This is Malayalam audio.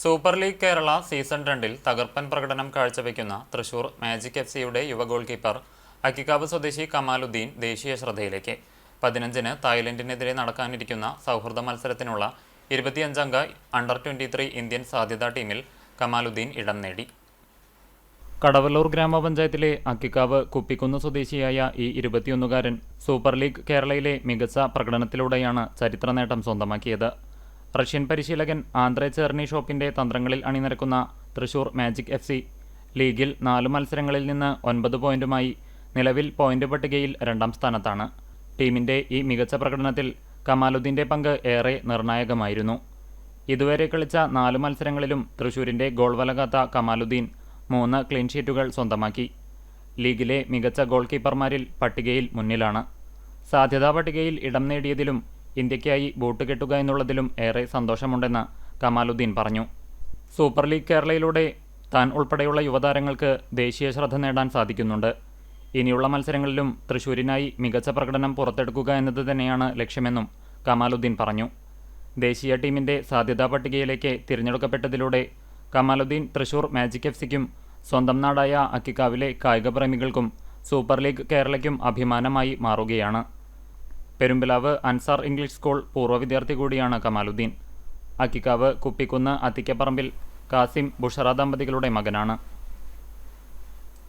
സൂപ്പർ ലീഗ് കേരള സീസൺ രണ്ടിൽ തകർപ്പൻ പ്രകടനം കാഴ്ചവെക്കുന്ന തൃശൂർ മാജിക് എഫ് സിയുടെ യുവ ഗോൾ കീപ്പർ അക്കിക്കാവ് സ്വദേശി കമാലുദ്ദീൻ ദേശീയ ശ്രദ്ധയിലേക്ക്. പതിനഞ്ചിന് തായ്ലൻഡിനെതിരെ നടക്കാനിരിക്കുന്ന സൗഹൃദ മത്സരത്തിനുള്ള ഇരുപത്തിയഞ്ചംഗ അണ്ടർ ട്വന്റി ത്രീ ഇന്ത്യൻ സാധ്യതാ ടീമിൽ കമാലുദ്ദീൻ ഇടം നേടി. കടവല്ലൂർ ഗ്രാമപഞ്ചായത്തിലെ അക്കിക്കാവ് കുപ്പിക്കുന്ന് സ്വദേശിയായ ഈ ഇരുപത്തിയൊന്നുകാരൻ സൂപ്പർ ലീഗ് കേരളയിലെ മികച്ച പ്രകടനത്തിലൂടെയാണ് ചരിത്ര നേട്ടം സ്വന്തമാക്കിയത്. റഷ്യൻ പരിശീലകൻ ആന്ദ്രേ ചേർണി ഷോപ്പിന്റെ തന്ത്രങ്ങളിൽ അണിനിരക്കുന്ന തൃശൂർ മാജിക് എഫ് സി. ലീഗിൽ നാല് മത്സരങ്ങളിൽ നിന്ന് ഒൻപത് പോയിന്റുമായി നിലവിൽ പോയിന്റ് പട്ടികയിൽ രണ്ടാം സ്ഥാനത്താണ്. ടീമിന്റെ ഈ മികച്ച പ്രകടനത്തിൽ കമാലുദ്ദീന്റെ പങ്ക് ഏറെ നിർണായകമായിരുന്നു. ഇതുവരെ കളിച്ച നാല് മത്സരങ്ങളിലും തൃശൂരിന്റെ ഗോൾ വലകാത്ത കമാലുദ്ദീൻ മൂന്ന് ക്ലീൻ ഷീറ്റുകൾ സ്വന്തമാക്കി. ലീഗിലെ മികച്ച ഗോൾ കീപ്പർമാരിൽ പട്ടികയിൽ മുന്നിലാണ്. സാധ്യതാ പട്ടികയിൽ ഇടം നേടിയതിലും ഇന്ത്യയ്ക്കായി ബോട്ട് കെട്ടുക എന്നുള്ളതിലും ഏറെ സന്തോഷമുണ്ടെന്ന് കമാലുദ്ദീൻ പറഞ്ഞു. സൂപ്പർ ലീഗ് കേരളയിലൂടെ താൻ ഉൾപ്പെടെയുള്ള യുവതാരങ്ങൾക്ക് ദേശീയ ശ്രദ്ധ നേടാൻ സാധിക്കുന്നുണ്ട്. ഇനിയുള്ള മത്സരങ്ങളിലും തൃശൂരിനായി മികച്ച പ്രകടനം പുറത്തെടുക്കുക എന്നത് തന്നെയാണ് ലക്ഷ്യമെന്നും കമാലുദ്ദീൻ പറഞ്ഞു. ദേശീയ ടീമിന്റെ സാധ്യതാ പട്ടികയിലേക്ക് തിരഞ്ഞെടുക്കപ്പെട്ടതിലൂടെ കമാലുദ്ദീൻ തൃശൂർ മാജിക് എഫ് സിക്കും സ്വന്തം നാടായ അക്കിക്കാവിലെ കായികപ്രേമികൾക്കും സൂപ്പർ ലീഗ് കേരളയ്ക്കും അഭിമാനമായി മാറുകയാണ്. പെരുമ്പിലാവ് അൻസാർ ഇംഗ്ലീഷ് സ്കൂൾ പൂർവ വിദ്യാർത്ഥി കൂടിയാണ് കമാലുദ്ദീൻ. അക്കിക്കാവ് കുപ്പിക്കുന്ന് അത്തിക്കപ്പറമ്പിൽ കാസിം ബുഷറ ദമ്പതികളുടെ മകനാണ്.